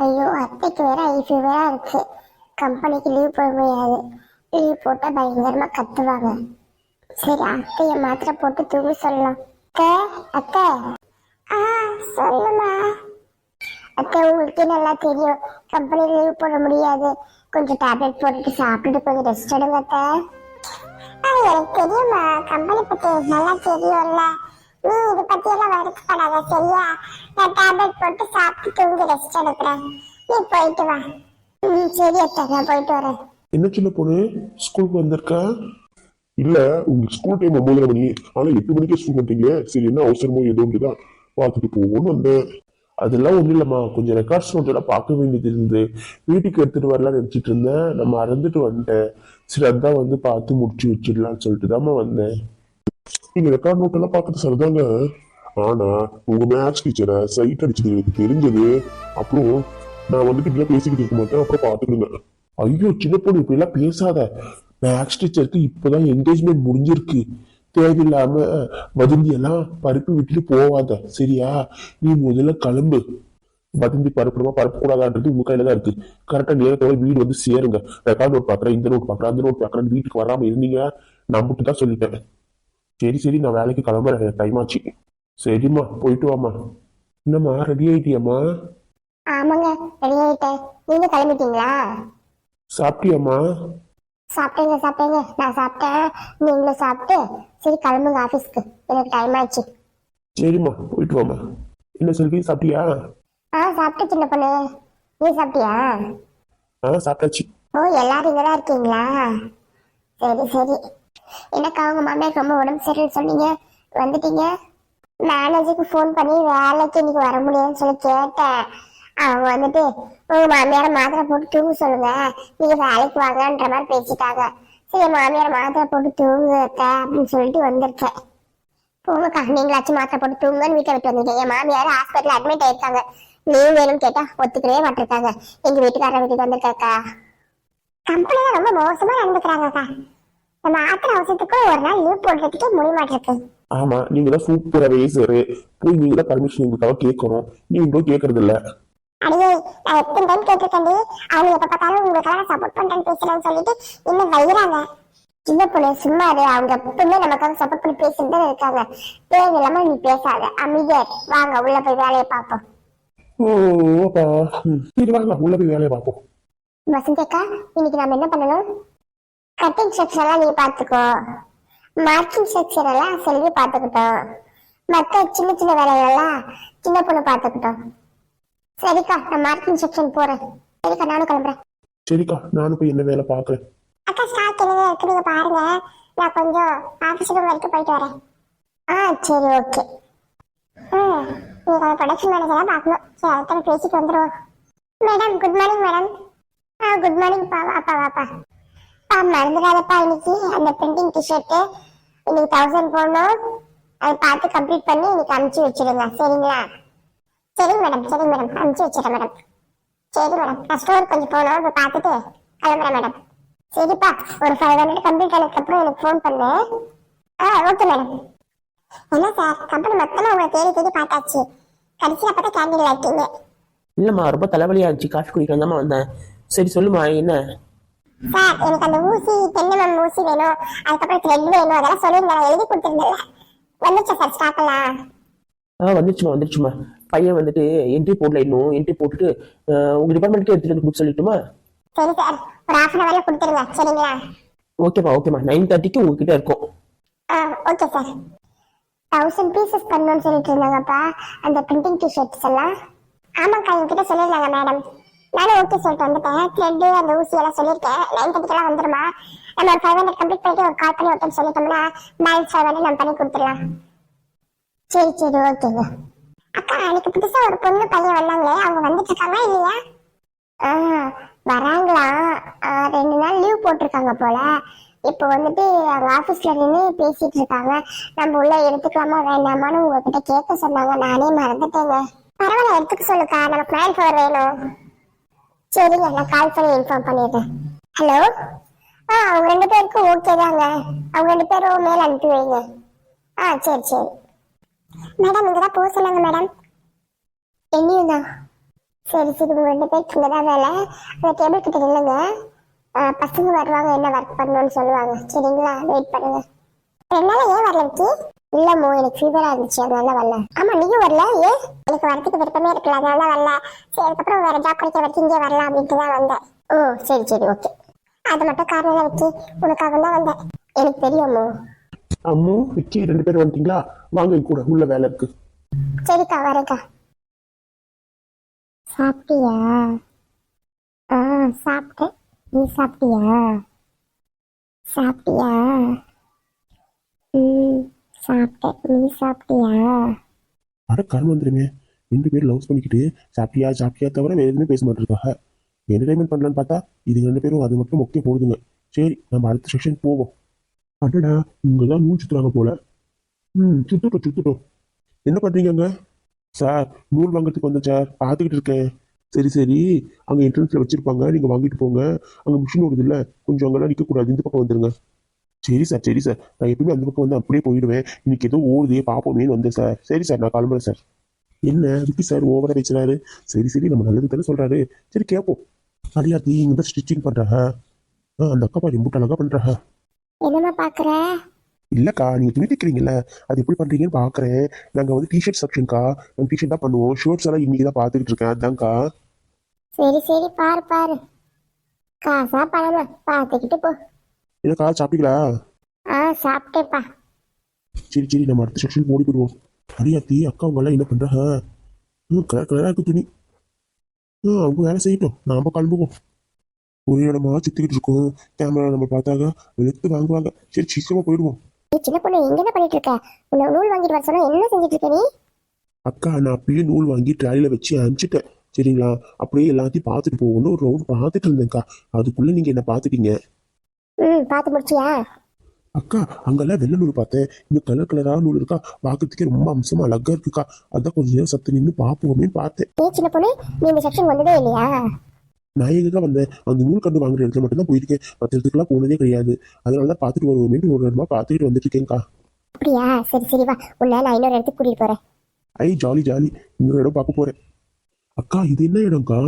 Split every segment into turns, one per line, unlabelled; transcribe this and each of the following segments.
ஐயோ அத்தைக்கு வேற ஐ இருக்கு. கம்பெனிக்கு லீவ் போட முடியாது. லீவ் போட்டா பயங்கரமா கத்துவாங்க. சரி அத்தைய மாத்திரை போட்டு தூங்க சொல்லலாம். அத்தை அத்தை. ஆ சொல்லுமா அத்தை உங்களுக்கே நல்லா தெரியும். கம்பெனி லீவ் போட முடியாது. கொஞ்சம் டேப்லெட் போட்டுட்டு சாப்பிட்டுட்டு கொஞ்சம் ரெஸ்ட் எடுங்க அத்தை. ஆ, எனக்கு தெரியுமா கம்பெனி பத்தி நல்லா தெரியும்ல. நீ இது பத்தி எல்லாம் வருத்தப்படாத சரியா? நான் டேப்லெட் போட்டு சாப்பிட்டு தூங்கி ரெஸ்ட் எடுக்கிறேன். நீ போயிட்டு வா. ம் சரி அத்தை நான் போயிட்டு வரேன்.
என்ன சின்ன பொண்ணு? ஸ்கூலுக்கு வந்திருக்க? இல்ல உங்களுக்கு ஸ்கூல் டைம் ஒன்பதரை மணி. ஆனா எட்டு மணிக்கே ஸ்கூல் வந்துட்டீங்களே சரி என்ன அவசரமோ எதுவும் தான் பார்த்துட்டு போவோம்னு வந்தேன். அதெல்லாம் ஒண்ணும் இல்லம்மா. கொஞ்சம் ரெக்கார்ட்ஸ் நோட்டெல்லாம் பார்க்க வேண்டியது இருந்து வீட்டுக்கு எடுத்துட்டு வரலாம்னு நினைச்சிட்டு இருந்தேன். நம்ம அறந்துட்டு வந்துட்டேன். சரி அதான் வந்து பார்த்து முடிச்சு வச்சிடலாம்னு சொல்லிட்டு தாம்மா வந்தேன். நீங்க ரெக்கார்ட் நோட் எல்லாம் பார்த்துட்டு சரிதாங்க ஆனா உங்க மேத்ஸ் டீச்சரை சைட் அடிச்சது எனக்கு தெரிஞ்சது. அப்புறம் நான் வந்துட்டு இப்படிலாம் பேசிக்கிட்டு இருக்க மாட்டேன். அப்புறம் பாத்துக்கோங்க ஐயோ சின்ன பொண்ணு இப்படி எல்லாம் பேசாத மேக்ஸ் டீச்சருக்கு இப்பதான் என்கேஜ்மெண்ட் முடிஞ்சிருக்கு. தேவையில்லாம வதந்தி எல்லாம் பருப்பி விட்டுட்டு போவாத. சரியா? நீ முதல்ல கிளம்பு. வதந்தி பரப்பணுமா பரப்பக்கூடாதான்றது உங்க கையில தான் இருக்கு கரெக்டா நேரத்தோட வீடு வந்து சேருங்க. ரெக்கார்ட் நோட் பாக்குறேன் இந்த நோட் பாக்குறேன் அந்த நோட் பாக்குறேன் வீட்டுக்கு வராம இருந்தீங்க நம்பிட்டு தான் சொல்லிட்டேன். சரி சரி நான் வேலைக்கு கிளம்புறேன். டைம் ஆச்சு. சரிம்மா போயிட்டு வாம்மா. என்னம்மா ரெடி ஆயிட்டியாம்மா?
ஆமாங்க ரெடி ஆயிட்டேன். நீங்க கிளம்பிட்டீங்களா?
சாப்பிட்டியாம்மா?
சாப்பிட்டேங்க சாப்பிட்டேங்க. நான் சாப்பிட்டேன். நீங்களும் சாப்பிட்டு சரி கிளம்புங்க ஆஃபீஸ்க்கு எனக்கு டைம் ஆச்சு.
சரிம்மா போயிட்டு வாம்மா. என்ன செல்வி சாப்பிட்டியா?
ஆ சாப்பிட்டு சின்ன பொண்ணு. நீ சாப்பிட்டியா?
ஆ சாப்பிட்டாச்சு.
ஓ எல்லாரும் இங்கே தான் இருக்கீங்களா? சரி சரி. எனக்கு உங்க மாமியார் ரொம்ப உடம்பு சரியில்லை சொன்னீங்க? வந்துட்டீங்க. மேனேஜருக்கு ஃபோன் பண்ணி வேலைக்கு இன்னைக்கு வர முடியாதுன்னு சொல்லி கேட்டேன். அவங்க வந்துட்டு உங்க மாமியார மாத்திரை போட்டு தூங்க சொல்லுங்க. நீங்க வேலைக்கு வாங்கன்ற மாதிரி பேசிட்டாங்க. சரி மாமியார் மாத்திரை போட்டு தூங்க அப்படின்னு சொல்லிட்டு வந்திருக்கேன். போங்கக்கா நீங்களாச்சும் மாத்திரை போட்டு தூங்கன்னு வீட்டை விட்டு வந்துட்டீங்க என் மாமியார் ஹாஸ்பிட்டல் அட்மிட் ஆயிருக்காங்க. லீவ் வேணும்னு கேட்டா ஒத்துக்கவே மாட்டிருக்காங்க. எங்க வீட்டுக்காரர் வீட்டுக்கு வந்திருக்காக்கா கம்பெனில ரொம்ப மோசமா நடந்துக்கிறாங்கக்கா. நம்ம ஆத்திர அவசரத்துக்கும் ஒரு நாள் லீவ் போடுறதுக்கே முடிய மாட்டிருக்கு.
ஆமா நீங்க தான் சூப்பர் ரேசரு போய் நீங்க தான் பர்மிஷன் உங்களுக்காக கேட்கணும். நீங்களும் கேட்கறது இல்ல.
அடியே நான் எத்தனை டைம் கேட்டிருக்கேன்டி? அவங்க எப்ப பார்த்தாலும் உங்களுக்காக சப்போர்ட் பண்றேன்னு பேசுறேன்னு சொல்லிட்டு இன்னும் வைகிறாங்க சின்ன பொண்ணு சும்மா இரு. அவங்க எப்பவுமே நமக்காக சப்போர்ட் பண்ணி பேசிட்டு தான் இருக்காங்க. தேவையில்லாம நீ பேசாத. அமைதியா. வாங்க உள்ள போய் வேலையை பார்ப்போம்.
ஓ அப்பா. சரி வாங்க உள்ள போய் வேலையை பார்ப்போம்.
வசந்தக்கா இன்னைக்கு நாம என்ன பண்ணணும்? கட்டிங் செக்ஷன் எல்லாம் நீ பாத்துக்கோ மார்க்கிங் செக்ஷன் எல்லாம் செல்வி பாத்துக்கிட்டோம் மத்த சின்ன சின்ன வேலைகள் எல்லாம் சின்ன பொண்ணு பாத்துக்கிட்டோம் சரிக்கா நான் மார்க்கிங் செக்ஷன் போறேன். சரிக்கா நானும் கிளம்புறேன்.
சரிக்கா நானும் போய் என்ன வேலை பார்க்கறேன்?
அக்கா ஸ்டாக் என்னது இருக்கு நீங்க பாருங்க. நான் கொஞ்சம் ஆஃபீஸ் ரூம் வரைக்கும் போயிட்டு வரேன். ஆ சரி ஓகே ம் நீங்க ப்ரொடக்ஷன் மேனேஜரா பார்க்கணும். சரி அடுத்த பேசிட்டு வந்துடுவோம் மேடம் குட் மார்னிங் மேடம் ஆ குட் மார்னிங் பா வாப்பா வாப்பா பா மறந்துடாதப்பா இன்னைக்கு அந்த பிரிண்டிங் டிஷர்ட்டு இன்னைக்கு தௌசண்ட் போடணும். அதை பார்த்து கம்ப்ளீட் பண்ணி இன்னைக்கு அனுப்பிச்சு வச்சிடுங்க சரிங்களா? சரிங்க மேடம் சரிங்க மேடம் அனுப்பிச்சு வச்சிடறேன் மேடம் சரி மேடம் நான் ஸ்டோர் கொஞ்சம் போகணும். இப்போ பார்த்துட்டு கிளம்புறேன் மேடம் சரிப்பா. ஒரு ஃபைவ் ஹண்ட்ரட் கம்ப்ளீட் ஆனதுக்கப்புறம் எனக்கு ஃபோன் பண்ணு. ஆ ஓகே மேடம் என்ன சார் கம்பெனி மொத்தமாக உங்களை தேடி தேடி பார்த்தாச்சு. கடைசியாக பார்த்தா கேண்டீனில் இருக்கீங்க
இல்லைம்மா ரொம்ப தலைவலியாக இருந்துச்சு காஃபி குடிக்கலாம் வந்தேன். சரி சொல்லுமா என்ன?
சார் எனக்கு அந்த ஊசி தென்னமம் ஊசி வேணும். அதுக்கப்புறம் த்ரெட் வேணும். அதெல்லாம் சொல்லியிருந்தேன் எழுதி கொடுத்துருந்தேன்ல வந்துச்சா சார் ஸ்டாக்கெல்லாம்
ஆ வந்துருச்சுமா வந்துருச்சுமா பையன் வந்துட்டு என்ட்ரி போடல இன்னும். என்ட்ரி போட்டுட்டு உங்க டிபார்ட்மெண்ட்டுக்கு எடுத்துட்டு வந்து கொடுக்க சொல்லட்டுமா?
சரி சார். ஒரு ஹாஃப் அன் ஹவரில் கொடுத்துருங்க. சரிங்களா?
ஓகேம்மா ஓகேம்மா. நைன் தேர்ட்டிக்கு உங்ககிட்ட இருக்கும்.
ஆ ஓகே சார். தௌசண்ட் பீசஸ் பண்ணணும்னு சொல்லிட்டு இருந்தாங்கப்பா. அந்த பிரிண்டிங் டிஷர்ட்ஸ் எல்லாம். ஆமாக்கா என்கிட்ட சொல்லியிருந்தாங்க மேடம் நானும் ஓகே சொல்லிட்டு வந்துட்டேன். த்ரெட்டு அந்த ஊசி எல்லாம் சொல்லியிருக்கேன். நைன் தேர்ட்டிக்கெல்லாம் வந்துருமா? நம்ம ஒரு ஃபைவ் ஹண்ட்ரட் கம்ப்ளீட் பண்ணிட்டு ஒரு கால் பண்ணி ஒருத்தர் சொல்லிட்டோம்னா பேலன்ஸ் ஃபைவ் ஹண்ட்ரட் நம்ம பண்ணி கொடுத்துடலாம். சரி சரி ஓகேங்க. அக்கா எனக்கு புதுசா ஒரு பொண்ணு பையன் வந்தாங்க. அவங்க வந்துட்டு இருக்காங்களா இல்லையா? ஆ வராங்களா? ரெண்டு நாள் லீவ் போட்டிருக்காங்க போல. இப்போ வந்துட்டு அவங்க ஆஃபீஸ்ல நின்று பேசிட்டு இருக்காங்க. நம்ம உள்ள எடுத்துக்கலாமா வேண்டாமான்னு உங்ககிட்ட கேட்க சொன்னாங்க. நானே மறந்துட்டேங்க. பரவாயில்ல எடுத்துக்க சொல்லுக்கா. நமக்கு மேல் ஃபோர் வேணும். சரிங்க நான் கால் பண்ணி இன்ஃபார்ம் பண்ணிடுறேன். ஹலோ ஆ அவங்க ரெண்டு பேருக்கும் ஓகே தாங்க. அவங்க ரெண்டு பேரும் மேல அனுப்பி வைங்க. ஆ சரி சரி. மேடம் இங்கே தான் போக சொன்னாங்க மேடம் என்னையும் தான் சரி சரி உங்கள் ரெண்டு பேருக்கு இங்கே தான் வேலை. அந்த டேபிள் கிட்ட இல்லைங்க பசங்க வருவாங்க என்ன ஒர்க் பண்ணணும்னு சொல்லுவாங்க. சரிங்களா? வெயிட் பண்ணுங்க. ரெண்டு நாள் ஏன் வரல விக்கி? இல்ல மோ எனக்கு ஃபீவரா இருந்துச்சு அதனால வரல. ஆமா நீயும் வரல? ஏ? எனக்கு வரதுக்கு விருப்பமே இருக்குல்ல அதனால வரல. சரி அதுக்கப்புறம் வேற ஜாப் கிடைக்க வரைக்கும் இங்கே வரலாம் அப்படின்ட்டு தான் வந்தேன். ஓ சரி சரி ஓகே அது மட்டும் காரணம் விக்கி. உனக்காக தான் வந்தேன். எனக்கு தெரியும்
அம்மு விக்கி ரெண்டு பேரும் வந்துட்டீங்களா? வாங்க கூட உள்ள வேலை இருக்கு.
சரிக்கா வரேக்கா சாப்பிட்டியா? ஆ சாப்பிட்டேன். நீ சாப்பிட்டியா? சாப்பிட்டியா? ம். சாப்பிட்டேன் நீ சாப்பிட்டியா?
அட கர்மம் வந்துருமே. ரெண்டு பேரும் லவ்ஸ் பண்ணிக்கிட்டு சாப்பிட்டியா சாப்பிட்டியா தவிர வேறு எதுவுமே பேச மாட்டிருக்காங்க என்டர்டைன்மெண்ட் பண்ணலான்னு பார்த்தா இது ரெண்டு பேரும் அது மட்டும் முக்கியம் போடுதுங்க. சரி நம்ம அடுத்த செக்ஷன் போவோம். அடடா இங்கே தான் நூல் சுற்றுறாங்க போல. ம் சுத்துட்டோம் சுத்துட்டோம் என்ன பண்ணுறீங்கங்க சார் நூல் வாங்குறதுக்கு வந்தேன் சார். பார்த்துக்கிட்டு இருக்கேன். சரி சரி. அங்கே என்ட்ரன்ஸில் வச்சுருப்பாங்க. நீங்கள் வாங்கிட்டு போங்க. அங்கே மிஷின் ஓடுது இல்லை கொஞ்சம் அங்கெல்லாம் நிற்கக்கூடாது இந்த பக்கம் வந்துடுங்க சரி சார் சரி சார் நான் எப்பவுமே அந்த பக்கம் வந்து அப்படியே போயிடுவேன். இன்னைக்கு ஏதோ ஓடுதே பார்ப்போமேன்னு வந்தேன் சார் சரி சார் நான் கிளம்புறேன் சார் என்ன? விக்கி சார் ஓவரா பேசுறாரு சரி சரி நம்ம நல்லது தானே சொல்றாரு. சரி கேட்போம் அடியாத்தி இங்க தான் ஸ்டிச்சிங் பண்றாங்க ஆ? அந்த அக்கா பாரு ரொம்ப அழகா பண்றாங்க
என்னம்மா பாக்குற?
இல்லக்கா நீங்க துணி தைக்கிறீங்கல்ல அது எப்படி பண்றீங்கன்னு பாக்குறேன். நாங்க வந்து டிஷர்ட் செக்ஷன்க்கா நாங்க டிஷர்ட் தான் பண்ணுவோம். ஷர்ட்ஸ் எல்லாம் இன்னைக்கு தான் பார்த்துக்கிட்டு இருக்கேன். அதான்க்கா.
சரி சரி பாரு பாரு. காசா பணமா? பார்த்துக்கிட்டு போ.
என்னக்கா சாப்பிட்டீங்களா?
ஆ சாப்பிட்டேப்பா
சரி சரி நம்ம அடுத்த செக்ஷன் ஓடி போடுவோம் அடியாத்தி அக்கா அவங்க எல்லாம் என்ன பண்றாங்க? ம் கலர் கலரா இருக்கு துணி. ஆ அவங்க வேலை செய்யட்டும். நாம கிளம்புவோம். ஒரு இடமா சுத்திக்கிட்டு இருக்கோம். கேமரா நம்ம பார்த்தாங்க வெளுத்து வாங்குவாங்க. சரி சீக்கிரமா போயிடுவோம்.
நீ சின்ன பொண்ணு எங்க என்ன பண்ணிட்டு இருக்க? உன்னை நூல் வாங்கிட்டு வர சொன்னா என்ன செஞ்சுட்டு இருக்க நீ?
அக்கா நான் அப்பயே நூல் வாங்கி ட்ராலியில் வச்சு அனுப்பிச்சிட்டேன் சரிங்களா? அப்படியே எல்லாத்தையும் பார்த்துட்டு போகணும்னு ஒரு ரவுண்ட் பார்த்துட்டு இருந்தேன்க்கா. அதுக்குள்ளே நீங்கள் என்ன பார்த்துட்டீங்க?
ம் பார்த்து முடிச்சியா?
அக்கா அங்கெல்லாம் வெள்ளை நூல் பார்த்தேன். இந்த கலர் கலராக நூல் இருக்கா? பார்க்கறதுக்கே ரொம்ப அம்சமாக அழகா இருக்குக்கா. அதான் கொஞ்சம் நேரம் சத்து நின்று பார்ப்போமேன்னு பார்த்தேன்.
நீ சின்ன பொண்ணு நீ இந்த செக்ஷன் வந்ததே இல்லையா?
நான் எங்கக்கா வந்தேன்? அந்த நூல் கண்டு வாங்குற இடத்துல மட்டும் தான் போயிருக்கேன். மற்ற இடத்துக்குலாம் போனதே கிடையாது. அதனால தான் பார்த்துட்டு வருவோமேன்னு ஒரு இடமா பார்த்துட்டு வந்துட்டு இருக்கேன்க்கா
அப்படியா? சரி சரி வா. உன்னை நான் இன்னொரு இடத்துக்கு கூட்டிட்டு போறேன்.
ஐ ஜாலி ஜாலி. இன்னொரு இடம் பார்க்க போகிறேன் அக்கா இது என்ன இடம்க்கா?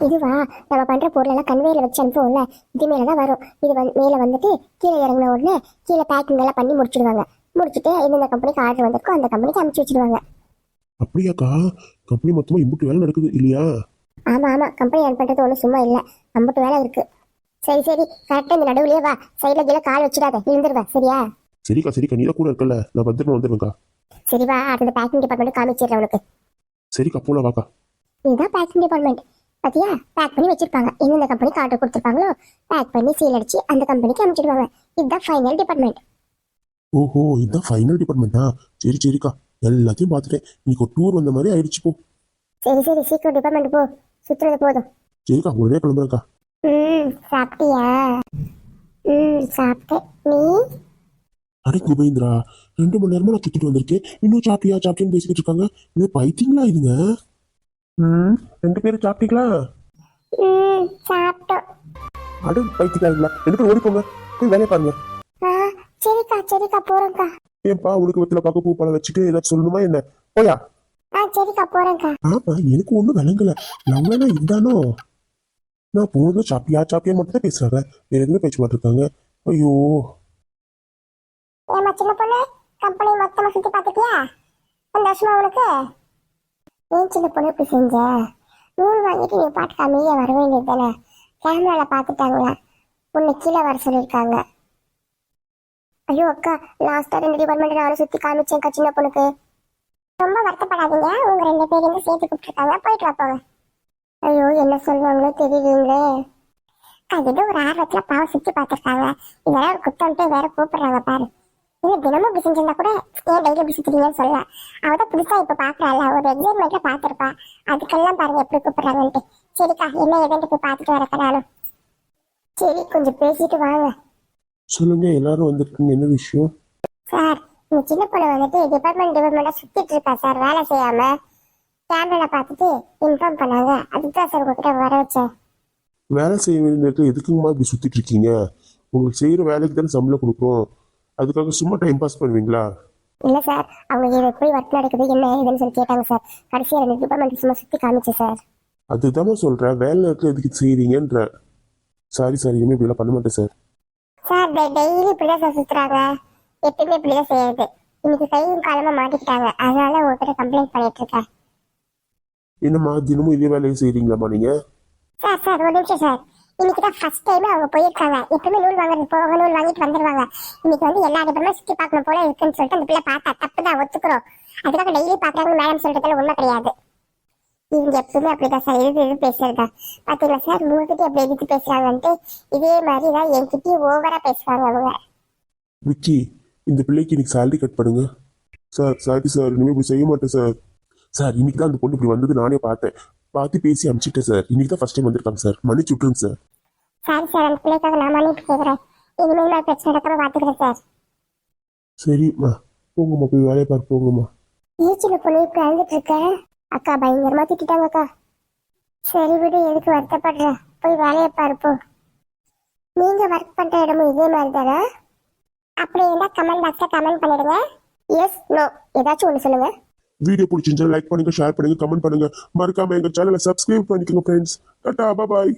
இதுவா நம்ம பண்ற பொருள் எல்லாம் கன்வேல வச்சு அனுப்புவோம்ல இது மேல தான் வரும். இது வந்து மேல வந்துட்டு கீழே இறங்கின உடனே கீழே பேக்கிங் எல்லாம் பண்ணி முடிச்சிடுவாங்க. முடிச்சுட்டு எந்தெந்த கம்பெனிக்கு ஆர்டர் வந்திருக்கோ அந்த கம்பெனிக்கு அனுப்பிச்சு வச்சிடுவாங்க.
அப்படியாக்கா? கம்பெனி மொத்தமாக இம்புட்டு வேலை நடக்குது இல்லையா?
ஆமா ஆமா. கம்பெனி ரன் பண்றது ஒன்றும் சும்மா இல்ல. அம்பட்டு வேலை இருக்கு. சரி சரி. கரெக்டா இந்த நடுவுலயே வா. சைடுல கீழே கால் வச்சிடாத. விழுந்துருவ சரியா?
சரிக்கா சரிக்கா. நீ கூட இருக்கல நான் பத்திரமா வந்துடுவேன்க்கா
சரி வா. அடுத்த பேக்கிங் டிபார்ட்மெண்ட் காமிச்சிடுறேன் உனக்கு.
சரிக்கா போல வாக்கா.
இதுதான் பேக்கிங் டிபார்ட்மெண்ட் பாத்தியா? பேக் பண்ணி வச்சிருப்பாங்க. எந்தெந்த கம்பெனிக்கு ஆர்டர் கொடுத்துருப்பாங்களோ பேக் பண்ணி சீல் அடிச்சு அந்த கம்பெனிக்கு அனுப்பிச்சிடுவாங்க இதுதான் ஃபைனல் டிபார்ட்மெண்ட்
ஓஹோ இதுதான் ஃபைனல் டிபார்ட்மெண்ட்டா சரி சரிக்கா. எல்லாத்தையும் பார்த்துட்டேன். இன்னைக்கு ஒரு டூர் வந்த மாதிரி ஆயிடுச்சு போ.
சரி சரி. சீக்கிரம் டிபார்ட்மெண்ட் போ. சுத்துறது போதும்.
சரிக்கா உடனே கிளம்புறேன்க்கா.
ம் சாப்பிட்டியா? ம் சாப்பிட்டேன். நீ?
அடே குபேந்திரா. ரெண்டு மணி நேரமா நான் சுத்திட்டு வந்திருக்கேன். இன்னும் சாப்பிட்டியா சாப்பிட்டியான்னு பேசிக்கிட்டு இருக்காங்க. இது பைத்தியங்களா இதுங்க? ம் ரெண்டு பேரும் சாப்பிட்டீங்களா?
ம் சாப்பிட்டோம்.
அடு பைத்தியக்காரங்களா. பேரும் ஓடி போங்க போய் வேலையை பாருங்க.
சரிக்கா சரிக்கா போறேன்க்கா
ஏன்பா உனக்கு வெத்தில பார்க்க பூ பழம் வச்சுட்டு ஏதாச்சும் சொல்லணுமா என்ன? போயா?
ஆ சரிக்கா போறேன்க்கா.
ஆமா எனக்கு ஒன்றும் விளங்கல. லவ்லனா இதுதானோ நான் போதும் சாப்பிட்டியா சாப்பிட்டியா மட்டும் தான் பேசுறாங்க. வேற எதுவுமே பேச மாட்டிருக்காங்க. ஐயோ.
ஏமா சின்ன பொண்ணு? கம்பெனி மொத்தமா சுத்தி பாத்துட்டியா சந்தோஷமா உனக்கு? ஏன் சின்ன பொண்ணு இப்படி செஞ்ச? நூறு வாங்கிட்டு நீ பாட்டுக்கு அமைதியா வர வேண்டியது தானே? கேமராவில் பாத்துட்டாங்களா உன்னை கீழே வர சொல்லியிருக்காங்க. ஐயோ அக்கா லாஸ்ட்டாக ரெண்டு டிபார்ட்மெண்ட் நானும் சுத்தி காமிச்சேன்க்கா சின்ன பொண்ணுக்கு. ரொம்ப வருத்தப்படாதீங்க. உங்க ரெண்டு பேரையும் சேர்த்து கூப்பிட்டுருக்காங்க. போயிட்டு வா போங்க. ஐயோ என்ன சொல்லுவாங்களோ தெரியுதுங்களே அது ஏதோ ஒரு ஆர்வத்தில் பாவம் சுத்தி பார்த்துருக்காங்க. இதெல்லாம் ஒரு குத்தம்ட்டு வேற கூப்பிடுறாங்க பாரு. இல்ல தினமும் இப்படி செஞ்சிருந்தா கூட ஏன் டெய்லி இப்படி சுத்துறீங்கன்னு சொல்லலாம் அவ தான் புதுசா இப்ப பாக்குறாள் ஒரு எக்ஸைட்மெண்ட்ல பாத்திருப்பா அதுக்கெல்லாம் பாருங்க எப்படி கூப்பிடுறாங்கன்ட்டு. சரிக்கா என்ன எதுன்ட்டு போய் பார்த்துட்டு வரக்கா நானும். சரி கொஞ்சம் பேசிட்டு வாங்க.
சொல்லுங்க எல்லாரும் வந்திருக்கீங்க என்ன விஷயம்?
சார் இந்த சின்ன பொண்ணு வந்துட்டு டிபார்ட்மெண்ட் டிபார்ட்மெண்டா சுத்திட்டு இருக்கா சார் வேலை செய்யாம. கேமரால பார்த்துட்டு இன்ஃபார்ம் பண்ணாங்க. அதுதான் சார் உங்ககிட்ட வர வச்சேன்.
வேலை செய்ய வேண்டிய நேரத்தில் எதுக்குங்கம்மா இப்படி சுத்திட்டு இருக்கீங்க? உங்களுக்கு செய்யற வேலைக்கு தானே சம்பளம் கொடுக்குறோம். அதுக்காக சும்மா டைம் பாஸ் பண்ணுவீங்களா?
இல்ல சார் அவங்க இது எப்படி ஒர்க் நடக்குது என்ன ஏதுன்னு சொல்லி கேட்டாங்க சார் கடைசியா ரெண்டு டிபார்ட்மெண்ட் சும்மா சுத்தி காமிச்சேன் சார்
அதுதாம்மா சொல்றேன். வேலை நேரத்தில் எதுக்கு செய்றீங்கன்ற. சாரி சார் இனிமேல் இப்படிலாம் பண்ண மாட்டேன் சார்
சார் டெய்லி இப்படிதான் சார் சுத்துறாங்க. எப்பயுமே இப்படிதான் செய்யறது இன்னைக்கு கையும் காலமா மாட்டிக்கிட்டாங்க. அதனால உங்ககிட்ட கம்ப்ளைண்ட் பண்ணிட்டு இருக்கேன்.
என்னம்மா தினமும் இதே வேலையை செய்றீங்களாம்மா நீங்க?
சார் சார் ஒரு நிமிஷம் சார் இன்னைக்கு தான் ஃபர்ஸ்ட் டைம் அவங்க போயிருக்காங்க. எப்பவுமே நூல் வாங்குறது போவாங்க நூல் வாங்கிட்டு வந்துருவாங்க. இன்னைக்கு வந்து எல்லா இடமும் சுத்தி பார்க்கணும் போல இருக்குன்னு சொல்லிட்டு அந்த பிள்ளை பார்த்தா தப்பு தான் ஒத்துக்கிறோம். அதுக்காக டெய்லி பாக்குறாங்க மேடம் சொல்றதுல உண்மை கிடையாது. இவங்க எப்பவுமே அப்படிதான் சார் எது எது பேசுறதா? பாத்தீங்களா சார் உங்ககிட்ட எப்படி எதிர்த்து பேசுறாங்கன்ட்டு இதே மாதிரி தான் என்கிட்டயும் ஓவரா பேசுறாங்க அவங்க.
விக்கி இந்த பிள்ளைக்கு இன்னைக்கு சேலரி கட் பண்ணுங்க. சார் சாரி சார் இனிமேல் இப்படி செய்ய மாட்டேன் சார் சார் இன்னைக்கு தான் அந்த பொண்ணு இப்படி வந்தது. நானே பார்த்தேன். பார்த்து பேசி அனுப்பிச்சிட்டேன் சார் இன்னைக்கு தான் ஃபர்ஸ்ட் டைம் வந்திருக்காங்க சார் மன்னிச்சு விட்டுருங்க சார்
சாரி சார் அந்த பிள்ளைக்காக நான் மன்னிப்பு கேட்குறேன் இனிமேல் நான் பிரச்சனை நடக்காம பாத்துக்கிறேன் சார்
சரிம்மா போங்கம்மா போய் வேலையை பார்க்க போங்கம்மா.
ஈச்சில பொண்ணு இப்படி அழுதுட்டு இருக்க. அக்கா பயங்கரமா திட்டாங்க அக்கா. சரி விடு எதுக்கு வருத்தப்படுற? போய் வேலையை பார்ப்போம் நீங்க ஒர்க் பண்ற இடமும் இதே மாதிரி தானே? அப்படி இருந்தா கமெண்ட் பாக்ஸ்ல கமெண்ட் பண்ணிடுங்க. எஸ் நோ ஏதாச்சும் ஒன்று சொல்லுங்க.
வீடியோ பிடிச்சிருந்தா லைக் பண்ணுங்க ஷேர் பண்ணுங்க கமெண்ட் பண்ணுங்க. மறக்காம எங்க சேனலை சப்ஸ்கிரைப் பண்ணிக்கோங்க ஃப்ரெண்ட்ஸ் டாடா பாய்